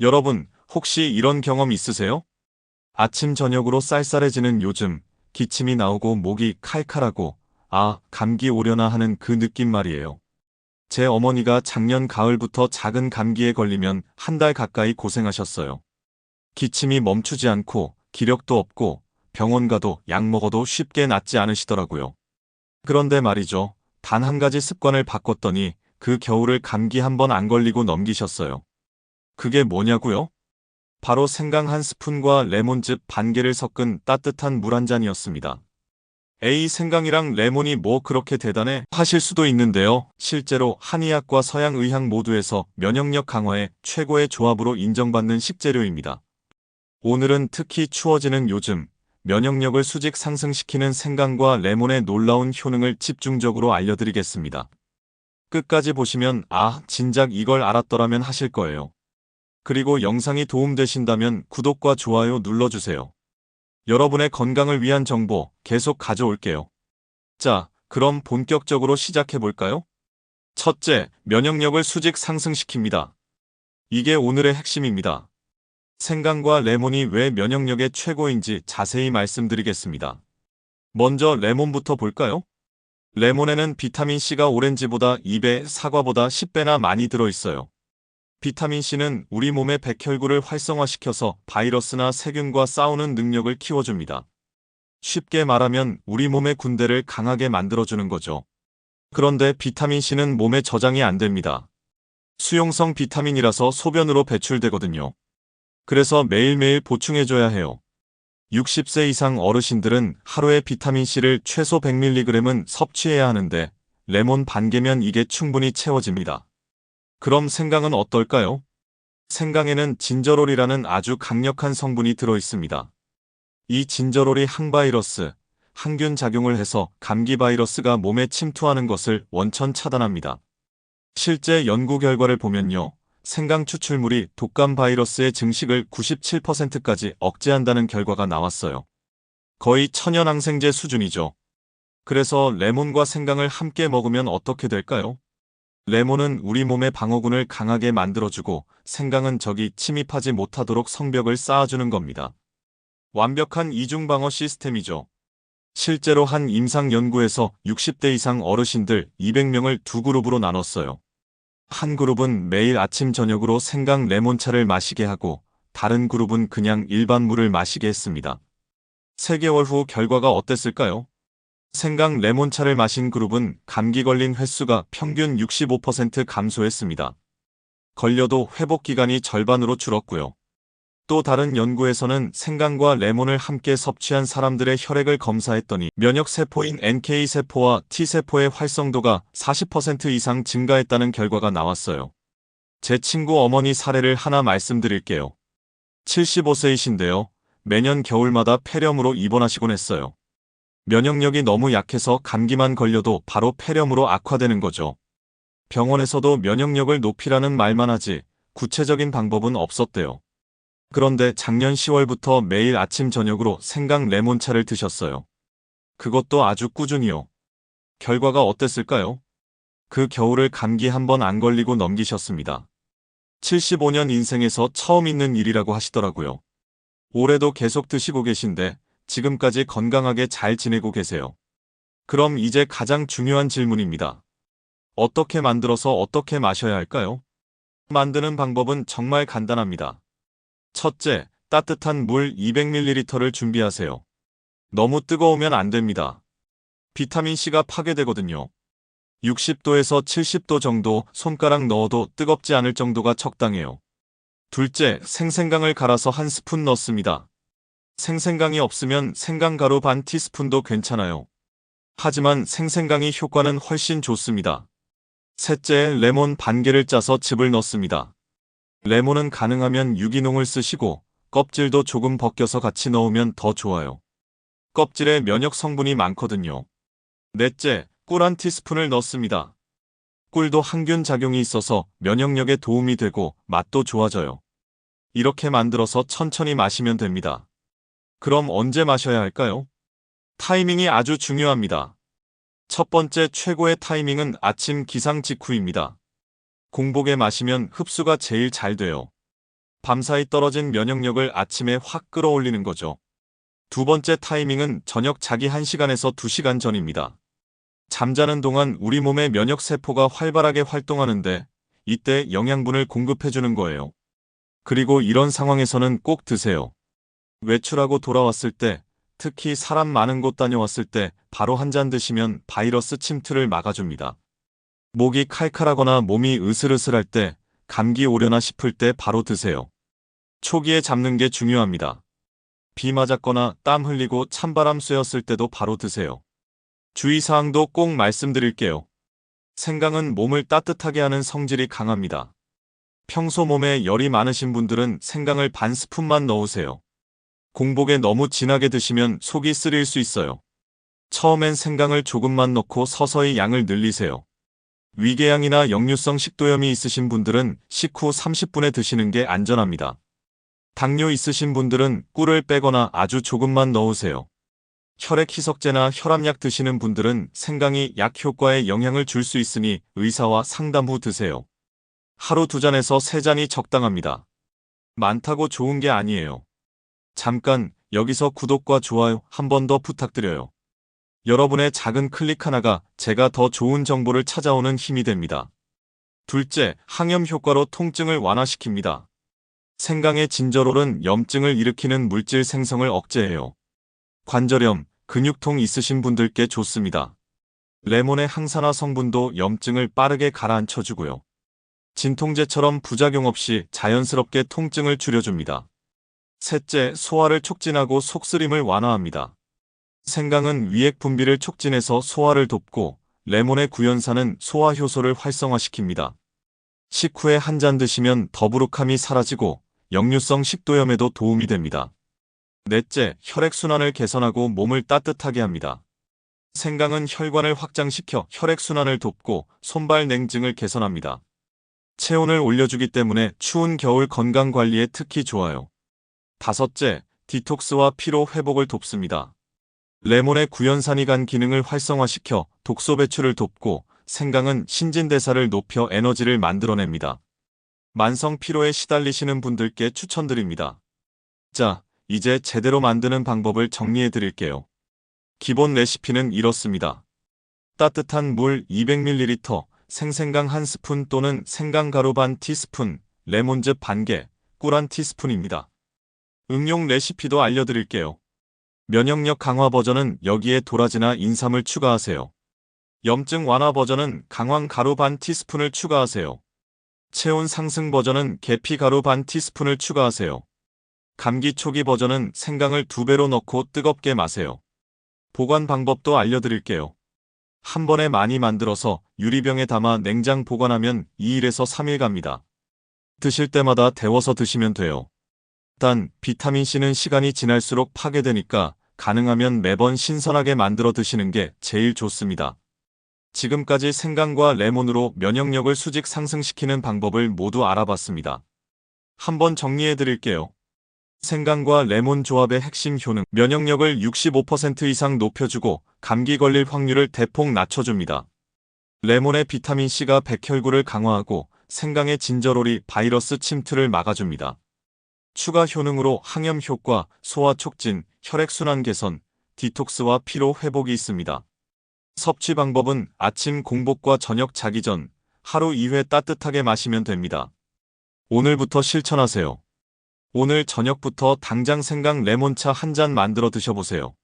여러분, 혹시 이런 경험 있으세요? 아침 저녁으로 쌀쌀해지는 요즘, 기침이 나오고 목이 칼칼하고, 아, 감기 오려나 하는 그 느낌 말이에요. 제 어머니가 작년 가을부터 작은 감기에 걸리면 한 달 가까이 고생하셨어요. 기침이 멈추지 않고, 기력도 없고, 병원 가도 약 먹어도 쉽게 낫지 않으시더라고요. 그런데 말이죠. 단 한 가지 습관을 바꿨더니 그 겨울을 감기 한 번 안 걸리고 넘기셨어요. 그게 뭐냐고요? 바로 생강 한 스푼과 레몬즙 반 개를 섞은 따뜻한 물 한 잔이었습니다. 에이 생강이랑 레몬이 뭐 그렇게 대단해 하실 수도 있는데요. 실제로 한의학과 서양의학 모두에서 면역력 강화에 최고의 조합으로 인정받는 식재료입니다. 오늘은 특히 추워지는 요즘 면역력을 수직 상승시키는 생강과 레몬의 놀라운 효능을 집중적으로 알려드리겠습니다. 끝까지 보시면 아, 진작 이걸 알았더라면 하실 거예요. 그리고 영상이 도움되신다면 구독과 좋아요 눌러주세요. 여러분의 건강을 위한 정보 계속 가져올게요. 자, 그럼 본격적으로 시작해볼까요? 첫째, 면역력을 수직 상승시킵니다. 이게 오늘의 핵심입니다. 생강과 레몬이 왜 면역력의 최고인지 자세히 말씀드리겠습니다. 먼저 레몬부터 볼까요? 레몬에는 비타민C가 오렌지보다 2배, 사과보다 10배나 많이 들어있어요. 비타민C는 우리 몸의 백혈구를 활성화시켜서 바이러스나 세균과 싸우는 능력을 키워줍니다. 쉽게 말하면 우리 몸의 군대를 강하게 만들어주는 거죠. 그런데 비타민C는 몸에 저장이 안 됩니다. 수용성 비타민이라서 소변으로 배출되거든요. 그래서 매일매일 보충해줘야 해요. 60세 이상 어르신들은 하루에 비타민C를 최소 100mg은 섭취해야 하는데 레몬 반 개면 이게 충분히 채워집니다. 그럼 생강은 어떨까요? 생강에는 진저롤이라는 아주 강력한 성분이 들어 있습니다. 이 진저롤이 항바이러스, 항균 작용을 해서 감기 바이러스가 몸에 침투하는 것을 원천 차단합니다. 실제 연구 결과를 보면요. 생강 추출물이 독감 바이러스의 증식을 97%까지 억제한다는 결과가 나왔어요. 거의 천연항생제 수준이죠. 그래서 레몬과 생강을 함께 먹으면 어떻게 될까요? 레몬은 우리 몸의 방어군을 강하게 만들어주고 생강은 적이 침입하지 못하도록 성벽을 쌓아주는 겁니다. 완벽한 이중방어 시스템이죠. 실제로 한 임상 연구에서 60대 이상 어르신들 200명을 두 그룹으로 나눴어요. 한 그룹은 매일 아침 저녁으로 생강 레몬차를 마시게 하고 다른 그룹은 그냥 일반 물을 마시게 했습니다. 3개월 후 결과가 어땠을까요? 생강 레몬차를 마신 그룹은 감기 걸린 횟수가 평균 65% 감소했습니다. 걸려도 회복 기간이 절반으로 줄었고요. 또 다른 연구에서는 생강과 레몬을 함께 섭취한 사람들의 혈액을 검사했더니 면역세포인 NK세포와 T세포의 활성도가 40% 이상 증가했다는 결과가 나왔어요. 제 친구 어머니 사례를 하나 말씀드릴게요. 75세이신데요. 매년 겨울마다 폐렴으로 입원하시곤 했어요. 면역력이 너무 약해서 감기만 걸려도 바로 폐렴으로 악화되는 거죠. 병원에서도 면역력을 높이라는 말만 하지 구체적인 방법은 없었대요. 그런데 작년 10월부터 매일 아침 저녁으로 생강 레몬차를 드셨어요. 그것도 아주 꾸준히요. 결과가 어땠을까요? 그 겨울을 감기 한 번 안 걸리고 넘기셨습니다. 75년 인생에서 처음 있는 일이라고 하시더라고요. 올해도 계속 드시고 계신데 지금까지 건강하게 잘 지내고 계세요. 그럼 이제 가장 중요한 질문입니다. 어떻게 만들어서 어떻게 마셔야 할까요? 만드는 방법은 정말 간단합니다. 첫째, 따뜻한 물 200ml를 준비하세요. 너무 뜨거우면 안 됩니다. 비타민C가 파괴되거든요. 60도에서 70도 정도 손가락 넣어도 뜨겁지 않을 정도가 적당해요. 둘째, 생생강을 갈아서 한 스푼 넣습니다. 생생강이 없으면 생강가루 반 티스푼도 괜찮아요. 하지만 생생강이 효과는 훨씬 좋습니다. 셋째, 레몬 반 개를 짜서 즙을 넣습니다. 레몬은 가능하면 유기농을 쓰시고 껍질도 조금 벗겨서 같이 넣으면 더 좋아요. 껍질에 면역 성분이 많거든요. 넷째, 꿀 한 티스푼을 넣습니다. 꿀도 항균 작용이 있어서 면역력에 도움이 되고 맛도 좋아져요. 이렇게 만들어서 천천히 마시면 됩니다. 그럼 언제 마셔야 할까요? 타이밍이 아주 중요합니다. 첫 번째 최고의 타이밍은 아침 기상 직후입니다. 공복에 마시면 흡수가 제일 잘 돼요. 밤사이 떨어진 면역력을 아침에 확 끌어올리는 거죠. 두 번째 타이밍은 저녁 자기 1시간에서 2시간 전입니다. 잠자는 동안 우리 몸의 면역 세포가 활발하게 활동하는데 이때 영양분을 공급해주는 거예요. 그리고 이런 상황에서는 꼭 드세요. 외출하고 돌아왔을 때, 특히 사람 많은 곳 다녀왔을 때 바로 한 잔 드시면 바이러스 침투를 막아줍니다. 목이 칼칼하거나 몸이 으슬으슬할 때, 감기 오려나 싶을 때 바로 드세요. 초기에 잡는 게 중요합니다. 비 맞았거나 땀 흘리고 찬바람 쐬었을 때도 바로 드세요. 주의사항도 꼭 말씀드릴게요. 생강은 몸을 따뜻하게 하는 성질이 강합니다. 평소 몸에 열이 많으신 분들은 생강을 반 스푼만 넣으세요. 공복에 너무 진하게 드시면 속이 쓰릴 수 있어요. 처음엔 생강을 조금만 넣고 서서히 양을 늘리세요. 위궤양이나 역류성 식도염이 있으신 분들은 식후 30분에 드시는 게 안전합니다. 당뇨 있으신 분들은 꿀을 빼거나 아주 조금만 넣으세요. 혈액 희석제나 혈압약 드시는 분들은 생강이 약 효과에 영향을 줄 수 있으니 의사와 상담 후 드세요. 하루 두 잔에서 세 잔이 적당합니다. 많다고 좋은 게 아니에요. 잠깐 여기서 구독과 좋아요 한 번 더 부탁드려요. 여러분의 작은 클릭 하나가 제가 더 좋은 정보를 찾아오는 힘이 됩니다. 둘째, 항염 효과로 통증을 완화시킵니다. 생강의 진저롤은 염증을 일으키는 물질 생성을 억제해요. 관절염, 근육통 있으신 분들께 좋습니다. 레몬의 항산화 성분도 염증을 빠르게 가라앉혀주고요. 진통제처럼 부작용 없이 자연스럽게 통증을 줄여줍니다. 셋째, 소화를 촉진하고 속쓰림을 완화합니다. 생강은 위액 분비를 촉진해서 소화를 돕고 레몬의 구연산은 소화 효소를 활성화시킵니다. 식후에 한 잔 드시면 더부룩함이 사라지고 역류성 식도염에도 도움이 됩니다. 넷째, 혈액순환을 개선하고 몸을 따뜻하게 합니다. 생강은 혈관을 확장시켜 혈액순환을 돕고 손발 냉증을 개선합니다. 체온을 올려주기 때문에 추운 겨울 건강 관리에 특히 좋아요. 다섯째, 디톡스와 피로 회복을 돕습니다. 레몬의 구연산이 간 기능을 활성화시켜 독소 배출을 돕고 생강은 신진대사를 높여 에너지를 만들어냅니다. 만성 피로에 시달리시는 분들께 추천드립니다. 자, 이제 제대로 만드는 방법을 정리해 드릴게요. 기본 레시피는 이렇습니다. 따뜻한 물 200ml, 생생강 1스푼 또는 생강가루 반 티스푼, 레몬즙 반개, 꿀 한 티스푼입니다. 응용 레시피도 알려드릴게요. 면역력 강화 버전은 여기에 도라지나 인삼을 추가하세요. 염증 완화 버전은 강황 가루 반 티스푼을 추가하세요. 체온 상승 버전은 계피 가루 반 티스푼을 추가하세요. 감기 초기 버전은 생강을 두 배로 넣고 뜨겁게 마세요. 보관 방법도 알려드릴게요. 한 번에 많이 만들어서 유리병에 담아 냉장 보관하면 2일에서 3일 갑니다. 드실 때마다 데워서 드시면 돼요. 단, 비타민C는 시간이 지날수록 파괴되니까 가능하면 매번 신선하게 만들어 드시는 게 제일 좋습니다. 지금까지 생강과 레몬으로 면역력을 수직 상승시키는 방법을 모두 알아봤습니다. 한번 정리해 드릴게요. 생강과 레몬 조합의 핵심 효능, 면역력을 65% 이상 높여주고 감기 걸릴 확률을 대폭 낮춰줍니다. 레몬의 비타민C가 백혈구를 강화하고 생강의 진저롤이 바이러스 침투를 막아줍니다. 추가 효능으로 항염 효과, 소화 촉진, 혈액순환 개선, 디톡스와 피로 회복이 있습니다. 섭취 방법은 아침 공복과 저녁 자기 전 하루 2회 따뜻하게 마시면 됩니다. 오늘부터 실천하세요. 오늘 저녁부터 당장 생강 레몬차 한 잔 만들어 드셔보세요.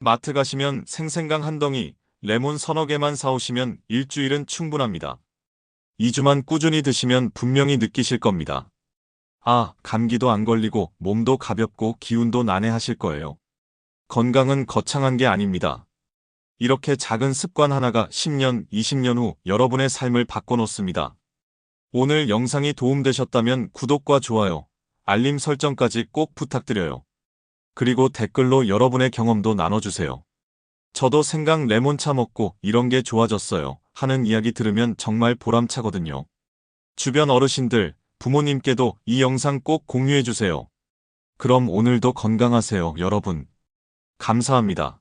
마트 가시면 생생강 한 덩이, 레몬 서너 개만 사오시면 일주일은 충분합니다. 2주만 꾸준히 드시면 분명히 느끼실 겁니다. 아, 감기도 안 걸리고 몸도 가볍고 기운도 난해하실 거예요. 건강은 거창한 게 아닙니다. 이렇게 작은 습관 하나가 10년, 20년 후 여러분의 삶을 바꿔놓습니다. 오늘 영상이 도움되셨다면 구독과 좋아요, 알림 설정까지 꼭 부탁드려요. 그리고 댓글로 여러분의 경험도 나눠주세요. 저도 생강 레몬차 먹고 이런 게 좋아졌어요 하는 이야기 들으면 정말 보람차거든요. 주변 어르신들, 부모님께도 이 영상 꼭 공유해주세요. 그럼 오늘도 건강하세요, 여러분. 감사합니다.